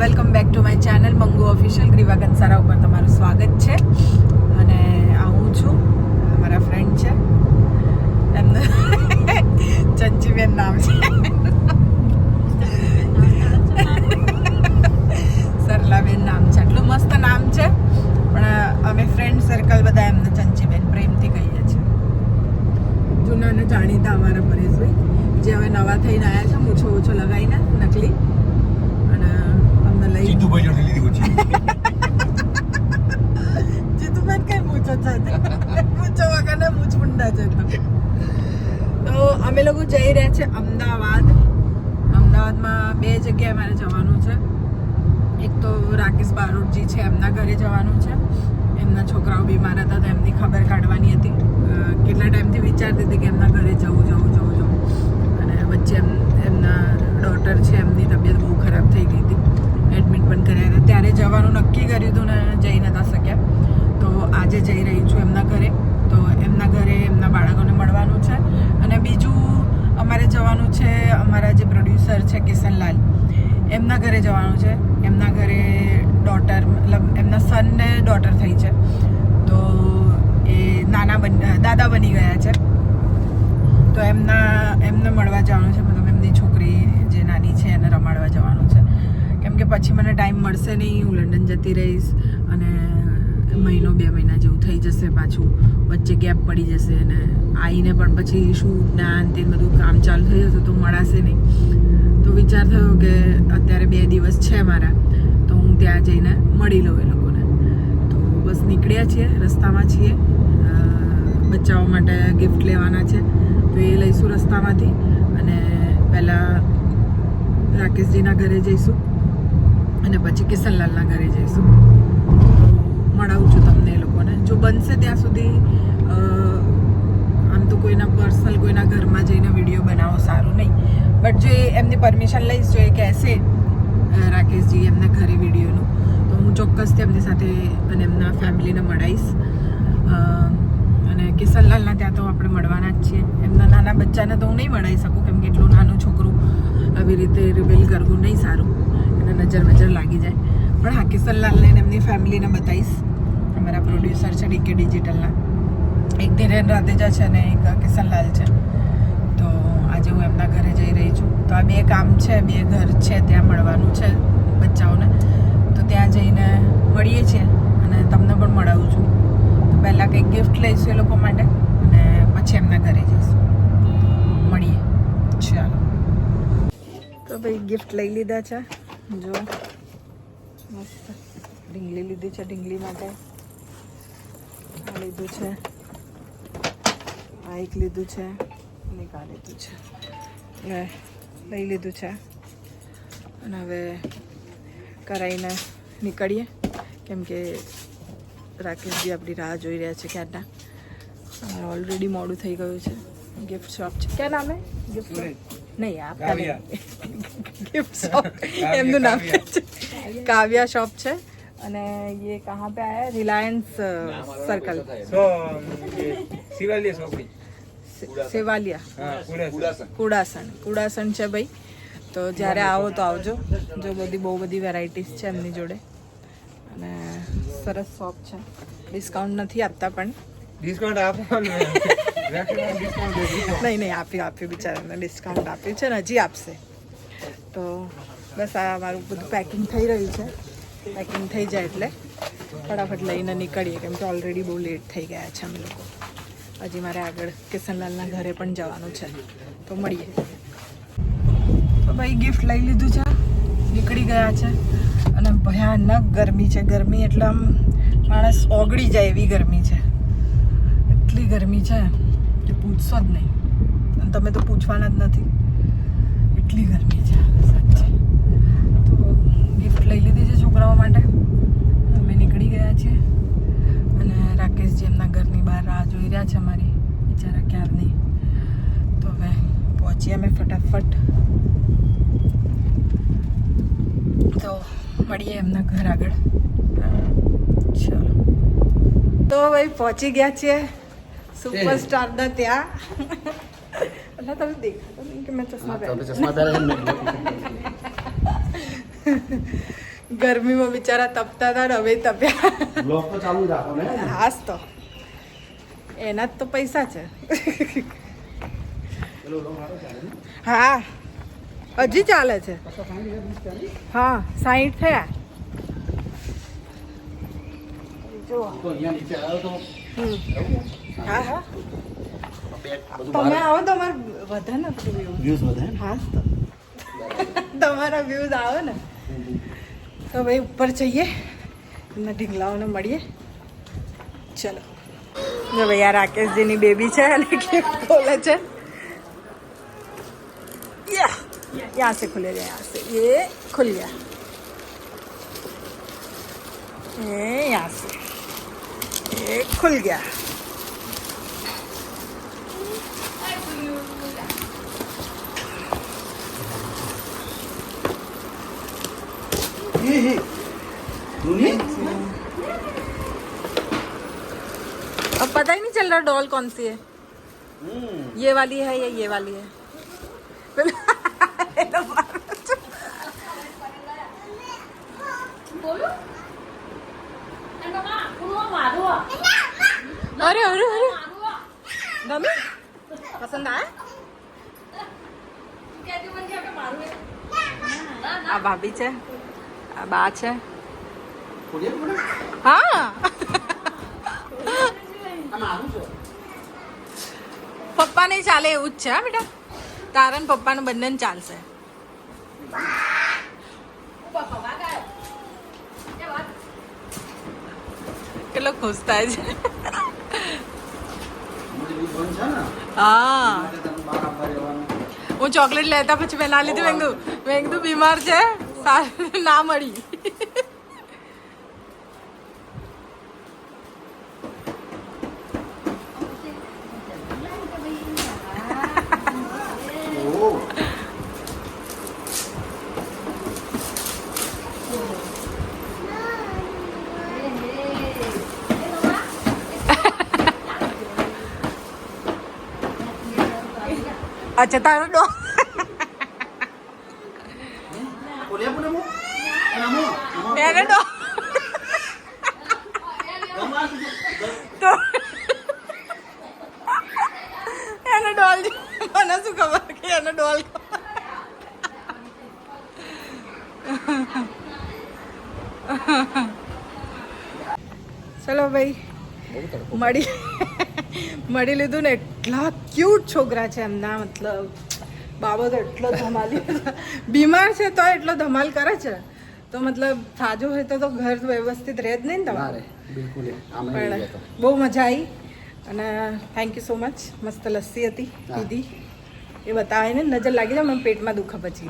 Welcome back to my channel Mangu official Greeva Kansara ઉપર તમારું સ્વાગત છે. અને આ હું છું મારા ફ્રેન્ડ છે. એમનું ચંચીબેન નામ છે. સરલાબેન નામ છે. આટલું મસ્ત નામ છે, પણ અમે ફ્રેન્ડ સર્કલ બધા એમને ચંચીબેન પ્રેમથી કહીએ છીએ. જૂના અને જાણીતા અમારા પરેશભાઈ, જે હવે નવા થઈને આવ્યા છે મૂછો ઓછો લગાવીને નકલી. લઈ જીતુભાઈ જોડે લીધી છે. જીતુભાઈ કઈ મૂછો છે મૂછો વગર મૂછ મુંડા છે તો. અમે લોકો જઈ રહ્યા છે અમદાવાદ. અમદાવાદમાં બે જગ્યાએ મારે જવાનું છે. એક તો રાકેશ બારોટજી છે એમના ઘરે જવાનું છે. એમના છોકરાઓ બીમાર હતા તો એમની ખબર કાઢવાની હતી. કેટલા ટાઈમથી વિચારતી હતી કે એમના ઘરે જવું જવું અને વચ્ચે એમ એમના ડોટર છે એમની તબિયત બહુ ખરાબ થઈ ગઈ હતી એડમિટ પણ કર્યા હતા ત્યારે જવાનું નક્કી કર્યું હતું ને જઈ નતા શક્યા તો આજે જઈ રહી છું એમના ઘરે તો એમના ઘરે એમના બાળકોને મળવાનું છે અને બીજું અમારે જવાનું છે અમારા જે પ્રોડ્યુસર છે કિશનલાલ એમના ઘરે જવાનું છે. એમના ઘરે ડોટર મતલબ એમના સનને ડોટર થઈ છે. તો એ નાના બન, દાદા બની ગયા છે. તો એમના, એમને મળવા જવાનું છે. મતલબ એમની છોકરી જે નાની છે, એને રમાડવા જવાનું છે. કેમ કે પછી મને ટાઈમ મળશે નહીં. હું લંડન જતી રહીશ અને મહિનો, બે મહિના જેવું થઈ જશે પાછું. વચ્ચે ગેપ પડી જશે અને આવીને પણ પછી શું જ્ઞાન, તે બધું કામ ચાલુ થઈ જશે તો મળાશે નહીં. વિચાર થયો કે અત્યારે બે દિવસ છે મારા, તો હું ત્યાં જઈને મળી લઉં એ લોકોને. તો બસ નીકળ્યા છીએ, રસ્તામાં છીએ. બચ્ચાઓ માટે ગિફ્ટ લેવાના છે, તો એ લઈશું રસ્તામાંથી. અને પહેલાં રાકેશજીના ઘરે જઈશું અને પછી કિશનલાલના ઘરે જઈશું. મળાવું છું તમને એ લોકોને. જો બનશે ત્યાં સુધી આમ તો કોઈના પર્સનલ કોઈના ઘરમાં જઈને વીડિયો બનાવો સારું નહીં. બટ જો એમની પરમિશન લઈશ, જો એ કહેશે રાકેશજી એમના ઘરે વિડીયોનું, તો હું ચોક્કસથી એમની સાથે અને એમના ફેમિલીને મળાવીશ અને કિશનલાલના ત્યાં તો આપણે મળવાના જ છીએ. એમના નાના બચ્ચાને તો હું નહીં મળાવી શકું, કેમ કે એટલું નાનું છોકરું આવી રીતે રિવીલ કરવું નહીં સારું. એને નજર નજર લાગી જાય. પણ હા કિશનલાલને એમની ફેમિલીને બતાવીશ અમારા પ્રોડ્યુસર છે ડીકે ડિજિટલના એક ધીરેન રાધેજા છે અને એક કિશનલાલ છે. આજે હું એમના ઘરે જઈ રહી છું. તો આ બે કામ છે, બે ઘર છે, ત્યાં મળવાનું છે બચ્ચાઓને. તો ત્યાં જઈને મળીએ છીએ અને તમને પણ મળાવું છું. તો પહેલાં કંઈક ગિફ્ટ લઈશું એ લોકો માટે અને પછી એમના ઘરે જઈશું. મળીએ. ચાલો. તો ભાઈ ગિફ્ટ લઈ લીધા છે. જો. મસ્ત. ઢીંગલી લીધી છે ઢીંગલી માટે. આ લીધું છે. આ એક લીધું છે. અને એક આ લીધું છે એટલે લઈ લીધું છે અને હવે કરાઈને નીકળીએ કેમ કે રાકેશજી આપણી રાહ જોઈ રહ્યા છે ક્યારના ઓલરેડી મોડું થઈ ગયું છે ગિફ્ટ શોપ છે ક્યાં નામ હે ગિફ્ટ શોપ નહીં આપકા નહીં ગિફ્ટ શોપ એમનું નામ છે કાવ્યા શોપ છે અને ये कहाँ पे आया रिलायंस सर्कल તો એ શિવાલય ચોકડી Sevaliya. Kudasan. Kudasan છે ભાઈ. તો જ્યારે આવો તો આવજો. જો બધી બહુ બધી વેરાયટીઝ છે એમની જોડે. અને સરસ શોપ છે. ડિસ્કાઉન્ટ નથી આપતા પણ. ડિસ્કાઉન્ટ આપવાનું નહીં નહીં આપ્યું આપ્યું બિચારાને. ડિસ્કાઉન્ટ આપ્યું છે ને હજી આપશે. તો બસ આ મારું બધું પેકિંગ થઈ રહ્યું છે. પેકિંગ થઈ જાય એટલે ફટાફટ લઈને નીકળીએ કેમ કે ઓલરેડી બહુ લેટ થઈ ગયા છે અમે લોકો. હજી મારે આગળ કિશનલાલના ઘરે પણ જવાનું છે. તો મળીએ. તો ભાઈ ગિફ્ટ લઈ લીધું છે. નીકળી ગયા છે. અને ભયાનક ગરમી છે. ગરમી એટલે આમ માણસ ઓગળી જાય એવી ગરમી છે. એટલી ગરમી છે કે પૂછશો જ નહીં. અને તમે તો પૂછવાના જ નથી. એટલી ગરમી છે. સાચી. તો ગિફ્ટ લઈ લીધી છે છોકરાઓ માટે. અમે નીકળી ગયા છીએ. અને રાકેશજી એમના ઘરની બહાર રાહ જોઈ રહ્યા છે અમારી બિચારા ક્યારની તો હવે પહોંચીએ અમે ફટાફટ. તો મળીએ એમના ઘર આગળ. ચલો. તો ભાઈ પહોંચી ગયા છીએ સુપરસ્ટાર ના ત્યાં. એટલે તમે દેખાતો નહીં કે મેં ચશ્મા પહેર્યા? ગરમીમાં બિચારા તપતા હતા ને હવે તપ્યા. બ્લોગ તો ચાલુ રાખો ને. હાસ તો. એના જ તો પૈસા છે. હા. હજી ચાલે છે. હા સાઈઠ થયા. હા હા. તમે આવો તો અમારે વધે ને હા તમારા વ્યૂઝ આવે ને. तो भाई ऊपर चाहिए। इतना ढिंगला होना मड़िए। चलो। जो भैया राकेश जी बेबी है लेकिन बोले छे यहाँ से खुले गए, यहाँ से। ये खुल गया। ये यहाँ से। ये खुल गया। अब पता ही नहीं चल रहा डॉल कौन सी है। हम्म। ये वाली है या ये वाली है? तो- अरे अरे अरे। दमी पसंद आया? अब हाँ, भाभी चाहे આ બા છે હા પપ્પા નહીં ચાલે એવું જ છે હા બેટા? તારણ પપ્પા નું બંધન ચાલશે. કેટલો ખુશ થાય છે. હા. હું ચોકલેટ લેતા પછી મેં ના લીધું મેં કીધું બીમાર છે. ના મળી ઓહ અચ્છા તારો ડો ખોલીએ ચલો ભાઈ મળી મળી લીધું ને એટલા ક્યુટ છોકરા છે એમના મતલબ બાબત એટલો ધમાલી બીમાર છે તો એટલો ધમાલ કરે છે. તો મતલબ થાજો હોય તો તો ઘર વ્યવસ્થિત રહે જ નહીં ને તમારે. બિલકુલ પણ બહુ મજા આવી અને થેન્ક યુ સો મચ મસ્ત લસ્સી હતી દીદી. પીધી એ બતાવે ને નજર લાગી જાય મને પેટમાં દુખે પછી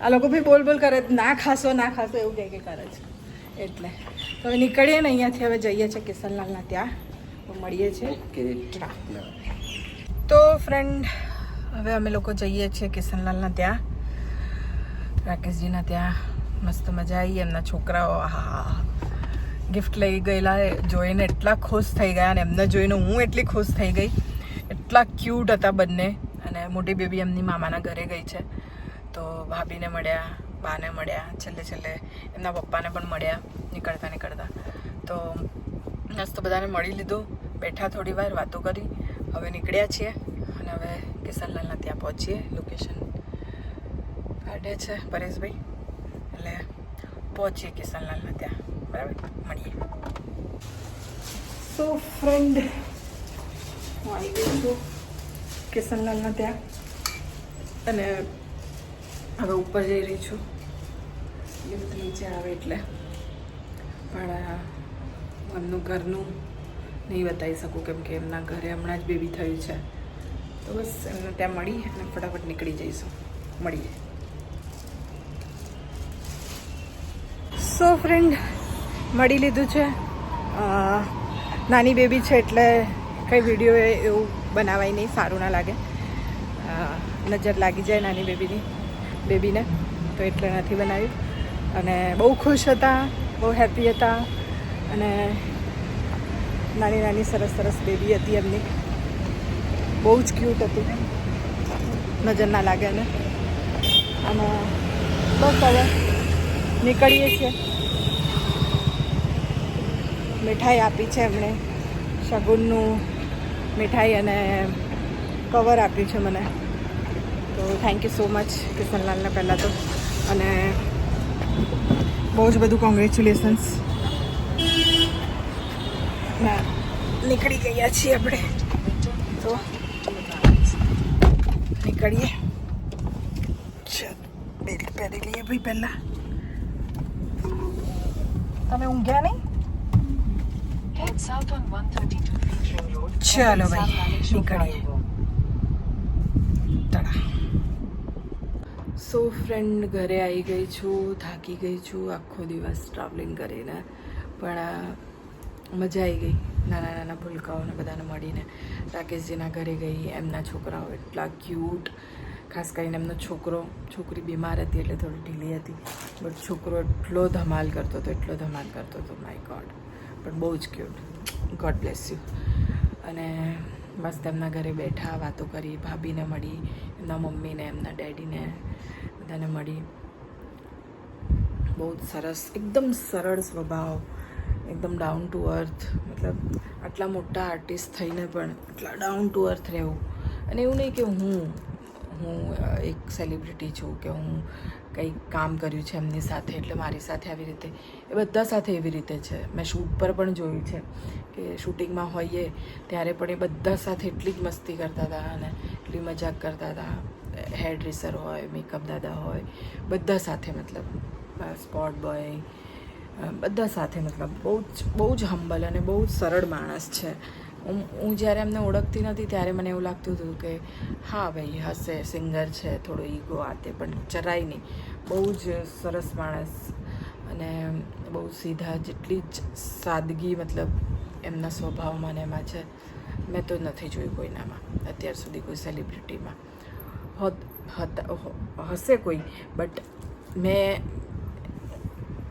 આ લોકો બી બોલ બોલ કરે ના ખાશો ના ખાશો એવું કહે કે કરે છે. એટલે. તો હવે નીકળીએ ને અહીંયાથી હવે જઈએ છીએ કિશનલાલના ત્યાં. તો મળીએ છીએ. તો ફ્રેન્ડ હવે અમે લોકો જઈએ છીએ કિશનલાલના ત્યાં. રાકેશજીના ત્યાં. મસ્ત મજા આવી એમના છોકરાઓ હા ગિફ્ટ લઈ ગયેલા. જોઈને એટલા ખુશ થઈ ગયા અને એમને જોઈને હું એટલી ખુશ થઈ ગઈ. એટલા ક્યુટ હતા બંને. અને મોટી બેબી એમની મામાના ઘરે ગઈ છે. તો ભાભીને મળ્યા. બાને મળ્યા, છેલ્લે છેલ્લે એમના પપ્પાને પણ મળ્યા નીકળતા નીકળતા. તો મસ્ત બધાને મળી લીધું. બેઠા થોડી વાર, વાતો કરી. હવે નીકળ્યા છીએ અને હવે કિશનલાલના ત્યાં પહોંચીએ લોકેશન કાઢે છે પરેશભાઈ. એટલે પહોંચીએ કિશનલાલના ત્યાં. બરાબર? મળીએ. સો ફ્રેન્ડ હું કિશનલાલના ત્યાં. અને હવે ઉપર જઈ રહી છું. લિફ્ટ નીચે આવે એટલે. પણ એમનું ઘરનું નહીં બતાવી શકું કેમ કે એમના ઘરે હમણાં જ બેબી થયું છે. તો બસ એમને ત્યાં મળી અને ફટાફટ નીકળી જઈશું. મળીએ. સો ફ્રેન્ડ મળી લીધું છે. નાની બેબી છે એટલે કંઈ વીડિયો એવું બનાવાય નહીં, સારું ના લાગે. નજર લાગી જાય નાની બેબીની. બેબીને તો એટલે નથી બનાવ્યું. અને બહુ ખુશ હતા, બહુ હેપી હતા. અને નાની નાની સરસ સરસ બેબી હતી એમની. બહુ જ ક્યુટ હતી. નજર ના લાગે અને અને બસ હવે નીકળીએ છીએ. મીઠાઈ આપી છે એમણે. શગુનનું મીઠાઈ અને કવર આપ્યું છે મને. તો થેન્ક યુ સો મચ કિશનલાલને પહેલાં તો. અને બહુ જ બધું કોંગ્રેચ્યુલેશન્સ નીકળી ગયા છીએ આપણે. તો નીકળીએ. ચાલ બેલ્ટ પહેરી લઈએ ભાઈ પહેલાં. તમે ઊંઘ્યા નહીં? Head south on 132 Featuring Road. ભાઈ નીકળીએ. તડા સો ફ્રેન્ડ ઘરે આવી ગઈ છું, થાકી ગઈ છું, આખો દિવસ ટ્રાવેલિંગ કરીને. પણ મજા આવી ગઈ. નાના નાના ભૂલકાઓને બધાને મળીને. રાકેશજીના ઘરે ગઈ, એમના છોકરાઓ એટલા ક્યુટ ખાસ કરીને એમનો છોકરો, છોકરી બીમાર હતી એટલે થોડી ઢીલી હતી. બટ છોકરો એટલો ધમાલ કરતો હતો, એટલો ધમાલ કરતો હતો. માય ગોડ પણ બહુ જ ક્યુટ ગોડ બ્લેસ યુ અને મસ્ત એમના ઘરે બેઠા, વાતો કરી, ભાભીને મળી, એમના મમ્મીને, એમના ડેડીને. બધાને મળી. બહુ સરસ, એકદમ સરળ સ્વભાવ, એકદમ ડાઉન ટુ અર્થ મતલબ આટલા મોટા આર્ટિસ્ટ થઈને પણ આટલા ડાઉન ટુ અર્થ રહેવું. અને એવું નહીં કે હું હું એક સેલિબ્રિટી છું કે હું કંઈક કામ કર્યું છે એમની સાથે, એટલે મારી સાથે આવી રીતે, એ બધા સાથે એવી રીતે છે. મેં શૂટ પર પણ જોયું છે કે શૂટિંગમાં હોઈએ, ત્યારે પણ એ બધા સાથે એટલી જ મસ્તી કરતા હતા અને એટલી મજાક કરતા હતા. હેર ડ્રેસર હોય, મેકઅપ દાદા હોય, બધા સાથે મતલબ સ્પોટ બોય બધા સાથે મતલબ બહુ જ બહુ જ હંબલ અને બહુ જ સરળ માણસ છે. હું હું જ્યારે એમને ઓળખતી નથી ત્યારે મને એવું લાગતું હતું કે, હા ભાઈ, હશે, સિંગર છે, થોડો ઈગો આ તે, પણ જરાય નહીં. બહુ જ સરસ માણસ અને બહુ સીધા જેટલી જ સાદગી મતલબ એમના સ્વભાવમાં ને એમાં છે. મેં તો નથી જોયું કોઈનામાં, અત્યાર સુધી કોઈ સેલિબ્રિટીમાં હોત હશે કોઈ બટ મેં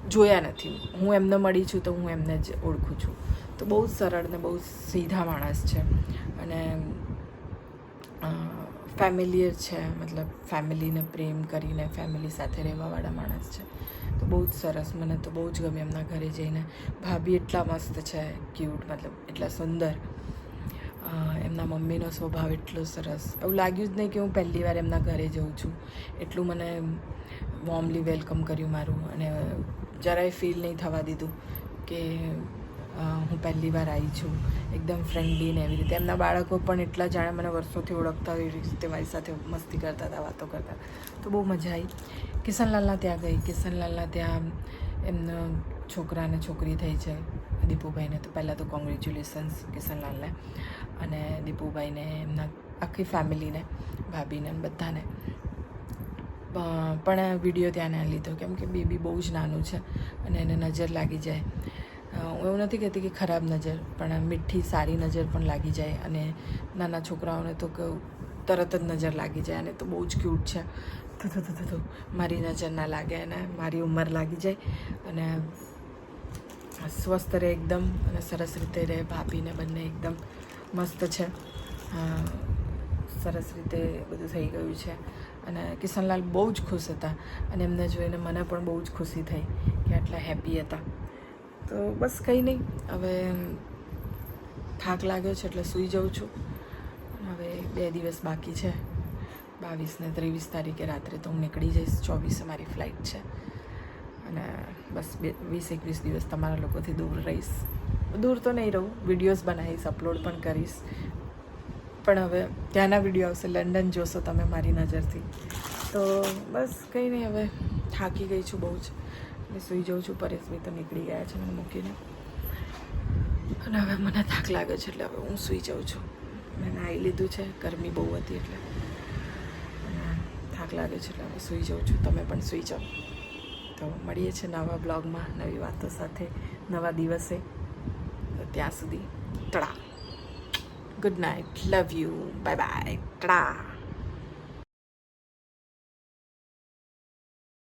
જોયા નથી. હું એમને મળી છું તો હું એમને જ ઓળખું છું. તો બહુ સરળ ને બહુ સીધા માણસ છે. અને ફેમિલિયર છે, મતલબ ફેમિલીને પ્રેમ કરીને ફેમિલી સાથે રહેવાવાળા માણસ છે. તો બહુ જ સરસ, મને તો બહુ જ ગમે એમના ઘરે જઈને. ભાભી એટલા મસ્ત છે ક્યુટ મતલબ એટલા સુંદર. એમના મમ્મીનો સ્વભાવ એટલો સરસ. એવું લાગ્યું જ નહીં કે હું પહેલી વાર એમના ઘરે જઉં છું. એટલું મને વોર્મલી વેલકમ કર્યું મારું અને જરાય ફીલ નહીં થવા દીધું કે હું પહેલી વાર આવી છું. એકદમ ફ્રેન્ડલી ને એવી રીતે. એમના બાળકો પણ એટલા જાણે મને વર્ષોથી ઓળખતા હોય, એવી રીતે મારી સાથે મસ્તી કરતા હતા, વાતો કરતા તો બહુ મજા આવી કિશનલાલના ત્યાં ગઈ. કિશનલાલના ત્યાં એમનો છોકરા અને છોકરી થઈ છે. દીપુભાઈને તો પહેલાં તો કોંગ્રેચ્યુલેશન્સ કિશનલાલને અને દીપુભાઈને, એમના આખી ફેમિલીને, ભાભીને બધાને. પણ વીડિયો ત્યાં ના લીધો કેમ કે બેબી બહુ જ નાનું છે અને એને નજર લાગી જાય. હું એવું નથી કહેતી કે ખરાબ નજર, પણ મીઠી, સારી નજર પણ લાગી જાય અને નાના છોકરાઓને તો તરત જ નજર લાગી જાય અને તો બહુ જ ક્યુટ છે. થુ. મારી નજર ના લાગે અને મારી ઉંમર લાગી જાય અને સ્વસ્થ રહે એકદમ અને સરસ રીતે રહે ભાભીને બંને એકદમ મસ્ત છે. સરસ રીતે બધું થઈ ગયું છે. અને કિશનલાલ બહુ જ ખુશ હતા અને એમને જોઈને મને પણ બહુ જ ખુશી થઈ કે આટલા હેપી હતા. તો બસ કંઈ નહીં, હવે થાક લાગ્યો છે એટલે સૂઈ જાઉં છું. હવે બે દિવસ બાકી છે. બાવીસ ને ત્રેવીસ તારીખે રાત્રે તો હું નીકળી જઈશ. ચોવીસે મારી ફ્લાઇટ છે. અને બસ બે વીસ એકવીસ દિવસ તમારા લોકોથી દૂર રહીશ. દૂર તો નહીં રહું વિડીયોઝ બનાવીશ અપલોડ પણ કરીશ. પણ હવે ત્યાંના વીડિયો આવશે, લંડન જોશો તમે મારી નજરથી. તો બસ કંઈ નહીં, હવે થાકી ગઈ છું બહુ જ. અને સૂઈ જાઉં છું, પરેશભાઈ તો નીકળી ગયા છે મને મૂકીને. અને હવે મને થાક લાગે છે, એટલે હવે હું સૂઈ જાઉં છું. મેં નાહી લીધું છે, ગરમી બહુ હતી એટલે. થાક લાગે છે, એટલે હવે સૂઈ જાઉં છું, તમે પણ સૂઈ જાઓ. તો મળીએ છીએ નવા બ્લોગમાં, નવી વાતો સાથે, નવા દિવસે. તો ત્યાં સુધી તળા good night love you bye bye tada